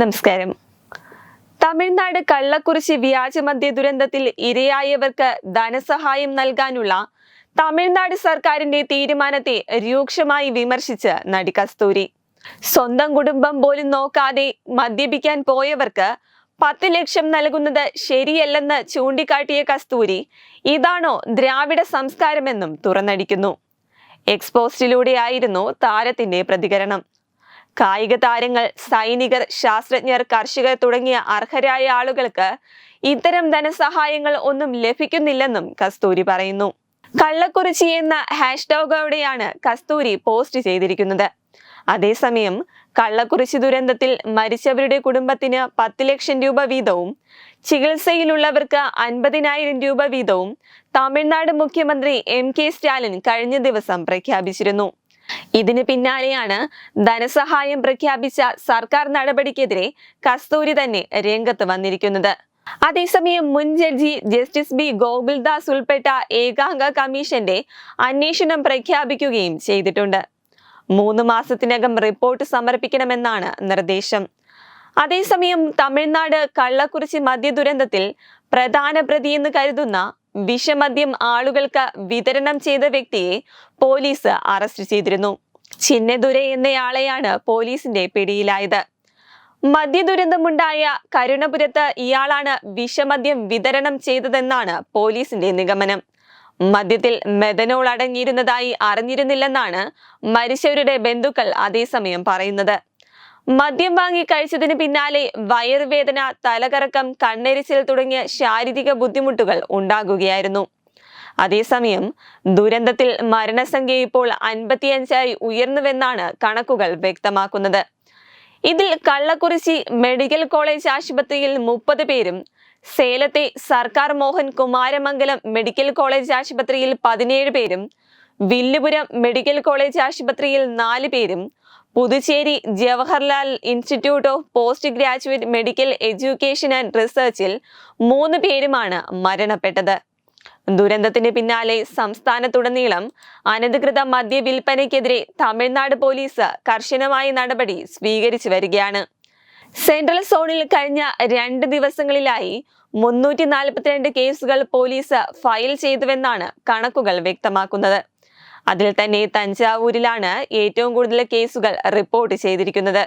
നമസ്കാരം. തമിഴ്നാട് കള്ളക്കുറിശി വ്യാജമദ്യ ദുരന്തത്തിൽ ഇരയായവർക്ക് ധനസഹായം നൽകാനുള്ള തമിഴ്നാട് സർക്കാരിന്റെ തീരുമാനത്തെ രൂക്ഷമായി വിമർശിച്ച് നടി കസ്തൂരി. സ്വന്തം കുടുംബം പോലും നോക്കാതെ മദ്യപിക്കാൻ പോയവർക്ക് പത്ത് ലക്ഷം നൽകുന്നത് ശരിയല്ലെന്ന് ചൂണ്ടിക്കാട്ടിയ കസ്തൂരി ഇതാണോ ദ്രാവിഡ സംസ്കാരമെന്നും തുറന്നടിക്കുന്നു. എക്സ്പോസ്റ്റിലൂടെയായിരുന്നു താരത്തിന്റെ പ്രതികരണം. കായിക താരങ്ങൾ സൈനികർ ശാസ്ത്രജ്ഞർ കർഷകർ തുടങ്ങിയ അർഹരായ ആളുകൾക്ക് ഇത്തരം ധനസഹായങ്ങൾ ഒന്നും ലഭിക്കുന്നില്ലെന്നും കസ്തൂരി പറയുന്നു. കള്ളക്കുറിച്ചി എന്ന ഹാഷ്ടാഗോടെയാണ് കസ്തൂരി പോസ്റ്റ് ചെയ്തിരിക്കുന്നത്. അതേസമയം കള്ളക്കുറിച്ചി ദുരന്തത്തിൽ മരിച്ചവരുടെ കുടുംബത്തിന് പത്ത് ലക്ഷം രൂപ വീതവും ചികിത്സയിലുള്ളവർക്ക് അൻപതിനായിരം രൂപ വീതവും തമിഴ്നാട് മുഖ്യമന്ത്രി എം കെ സ്റ്റാലിൻ കഴിഞ്ഞ ദിവസം പ്രഖ്യാപിച്ചിരുന്നു. ഇതിന് പിന്നാലെയാണ് ധനസഹായം പ്രഖ്യാപിച്ച സർക്കാർ നടപടിക്കെതിരെ കസ്തൂരി തന്നെ രംഗത്ത് വന്നിരിക്കുന്നത്. അതേസമയം മുൻ ജഡ്ജി ജസ്റ്റിസ് ബി ഗോകുൽദാസ് ഉൾപ്പെട്ട ഏകാംഗ കമ്മീഷന്റെ അന്വേഷണം പ്രഖ്യാപിക്കുകയും ചെയ്തിട്ടുണ്ട്. മൂന്ന് മാസത്തിനകം റിപ്പോർട്ട് സമർപ്പിക്കണമെന്നാണ് നിർദ്ദേശം. അതേസമയം തമിഴ്നാട് കള്ളക്കുറിച്ചി മദ്യ ദുരന്തത്തിൽ പ്രധാന പ്രതിയെന്ന് കരുതുന്ന വിഷമദ്യം ആളുകൾക്ക് വിതരണം ചെയ്ത വ്യക്തിയെ പോലീസ് അറസ്റ്റ് ചെയ്തിരുന്നു. ചിന്നദുരെ എന്നയാളെയാണ് പോലീസിന്റെ പിടിയിലായത്. മദ്യദുരന്തമുണ്ടായ കരുണപുരത്ത് ഇയാളാണ് വിഷമദ്യം വിതരണം ചെയ്തതെന്നാണ് പോലീസിന്റെ നിഗമനം. മദ്യത്തിൽ മെഥനോൾ അടങ്ങിയിരുന്നതായി അറിഞ്ഞിരുന്നില്ലെന്നാണ് മരിച്ചവരുടെ ബന്ധുക്കൾ അതേസമയം പറയുന്നത്. മദ്യം വാങ്ങി കഴിച്ചതിന് പിന്നാലെ വയറുവേദന തലകറക്കം കണ്ണെരിച്ചിൽ തുടങ്ങിയ ശാരീരിക ബുദ്ധിമുട്ടുകൾ ഉണ്ടാകുകയായിരുന്നു. അതേസമയം ദുരന്തത്തിൽ മരണസംഖ്യ ഇപ്പോൾ അൻപത്തിയഞ്ചായി ഉയർന്നുവെന്നാണ് കണക്കുകൾ വ്യക്തമാക്കുന്നത്. ഇതിൽ കള്ളക്കുറിച്ചി മെഡിക്കൽ കോളേജ് ആശുപത്രിയിൽ മുപ്പത് പേരും സേലത്തെ സർക്കാർ മോഹൻ കുമാരമംഗലം മെഡിക്കൽ കോളേജ് ആശുപത്രിയിൽ പതിനേഴ് പേരും വില്ലുപുരം മെഡിക്കൽ കോളേജ് ആശുപത്രിയിൽ നാല് പേരും Puducherry Jawaharlal institute of post graduate medical education and റിസർച്ചിൽ മൂന്ന് പേരുമാണ് മരണപ്പെട്ടത്. ദുരന്തത്തിന് പിന്നാലെ സംസ്ഥാനത്തുടനീളം അനധികൃത മദ്യ വിൽപ്പനയ്ക്കെതിരെ തമിഴ്നാട് പോലീസ് കർശനമായ നടപടി സ്വീകരിച്ചു വരികയാണ്. സെൻട്രൽ സോണിൽ കഴിഞ്ഞ രണ്ട് ദിവസങ്ങളിലായി മുന്നൂറ്റി നാൽപ്പത്തിരണ്ട് കേസുകൾ പോലീസ് ഫയൽ ചെയ്തുവെന്നാണ് കണക്കുകൾ വ്യക്തമാക്കുന്നത്. അതിൽ തന്നെ തഞ്ചാവൂരിലാണ് ഏറ്റവും കൂടുതൽ കേസുകൾ റിപ്പോർട്ട് ചെയ്തിരിക്കുന്നത്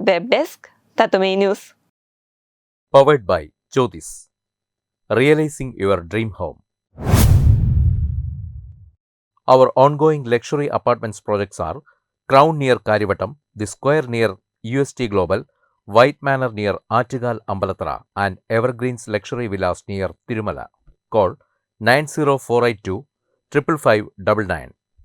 web desk തത്തുമേ news powered by Jyothis realising your dream home Our ongoing luxury apartments projects are Crown near Karivattam, The Square near UST Global, White Manor near Aatigal Ambalatra, and Evergreens Luxury Villas near Tirumala. Call 90482 55599.